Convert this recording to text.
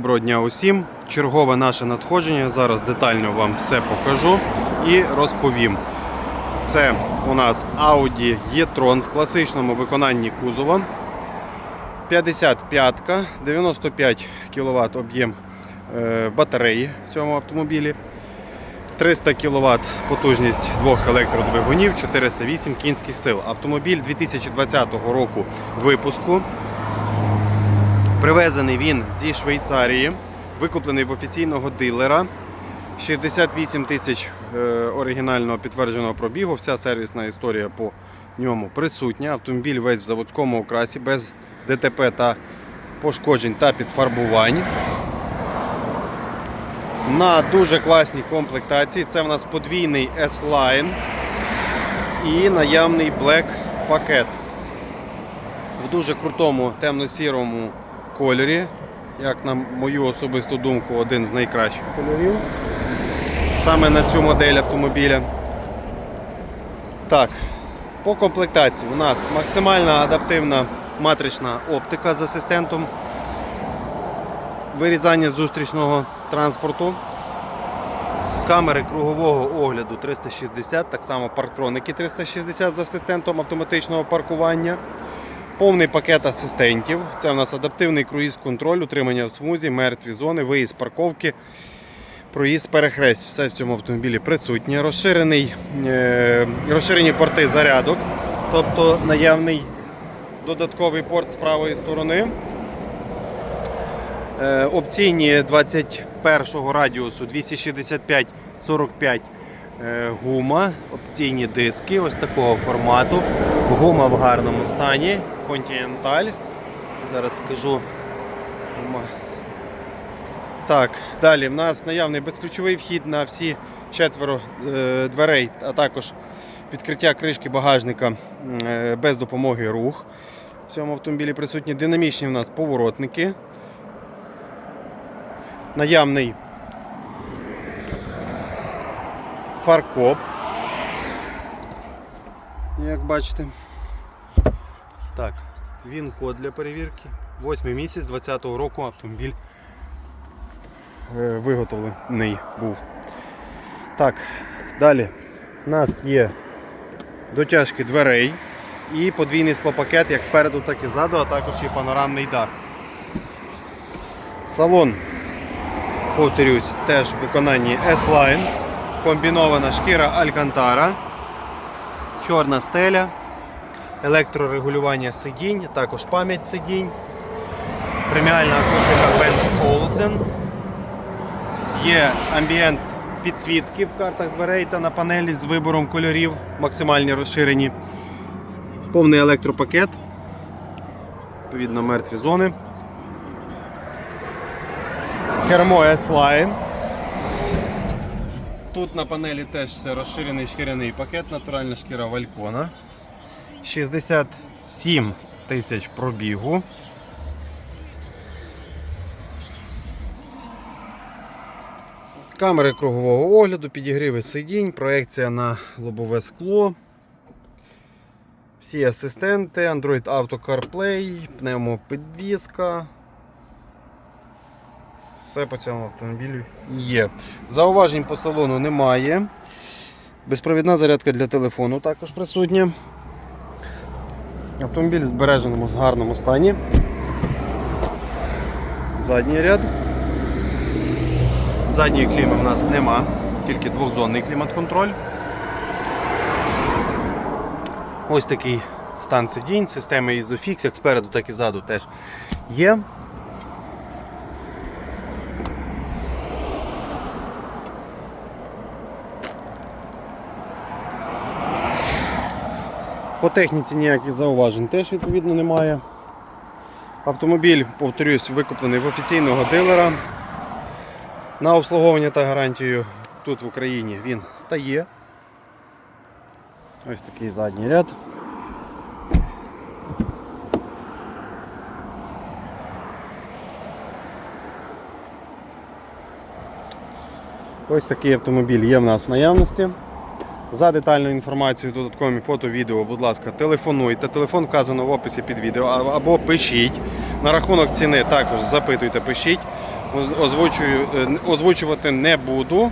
Доброго дня усім. Чергове наше надходження. Зараз детально вам все покажу і розповім. Це у нас Audi e-tron в класичному виконанні кузова. 55-ка, 95 кВт об'єм е, батареї в цьому автомобілі. 300 кВт потужність двох електродвигунів, 408 кінських сил. Автомобіль 2020 року випуску. Привезений він зі Швейцарії, викуплений в офіційного дилера. 68 тисяч е, оригінального підтвердженого пробігу. Вся сервісна історія по ньому присутня. Автомобіль весь в заводському окрасі, без ДТП та пошкоджень та підфарбувань. На дуже класній комплектації. Це в нас подвійний S-Line і наявний Black пакет в дуже крутому темно-сірому кольорі. Як на мою особисту думку, один з найкращих кольорів. Саме на цю модель автомобіля. Так, по комплектації у нас максимальна адаптивна матрична оптика з асистентом вирізання зустрічного транспорту. Камери кругового огляду 360, так само парктроники 360 з асистентом автоматичного паркування. Повний пакет асистентів. Це у нас адаптивний круїз-контроль, утримання в смузі, мертві зони, виїзд парковки, проїзд перехресть. Все в цьому автомобілі присутнє. Розширений, е, розширені порти зарядок, тобто наявний додатковий порт з правої сторони. Е, Опційні 21 радіусу 265-45 е, гума, опційні диски ось такого формату. Гума в гарному стані. Continental. Зараз скажу. Так, далі в нас наявний безключовий вхід на всі четверо е, дверей, а також відкриття кришки багажника е, без допомоги рух. В цьому автомобілі присутні динамічні в нас поворотники. Наявний фаркоп. Як бачите. Так, він код для перевірки. 8 місяць 2020 року автомобіль е, виготовлений був. Так, далі у нас є дотяжки дверей і подвійний склопакет як спереду, так і ззаду, а також і панорамний дах. Салон, повторюсь, теж в виконанні S-Line, комбінована шкіра Алькантара, чорна стеля, електрорегулювання сидінь, також пам'ять сидінь, преміальна акустика без Olsen, є амбієнт підсвітки в картах дверей та на панелі з вибором кольорів, максимальні розширені, повний електропакет, відповідно мертві зони. Кермо S-Line. Тут на панелі теж розширений шкіряний пакет, натуральна шкіра Валькона. 67 тисяч пробігу. Камери кругового огляду, підігріви сидінь, проекція на лобове скло. Всі асистенти, Android Auto CarPlay, пневмопідвізка. Все по цьому автомобілю є. Зауважень по салону немає. Безпровідна зарядка для телефону також присутня. Автомобіль в збереженому з гарному стані. Задній ряд. Задньої кліми в нас нема, тільки двохзонний клімат-контроль. Ось такий стан сидінь, системи Isofix, як спереду, так і ззаду теж є. По техніці ніяких зауважень теж відповідно немає. Автомобіль, повторюсь, викуплений в офіційного дилера. На обслуговування та гарантію тут в Україні він стає. Ось такий задній ряд. Ось такий автомобіль є в нас в наявності. За детальну інформацію, додаткові фото, відео, будь ласка, телефонуйте. Телефон вказано в описі під відео або пишіть. На рахунок ціни також запитуйте, пишіть. Озвучую, е, озвучувати не буду.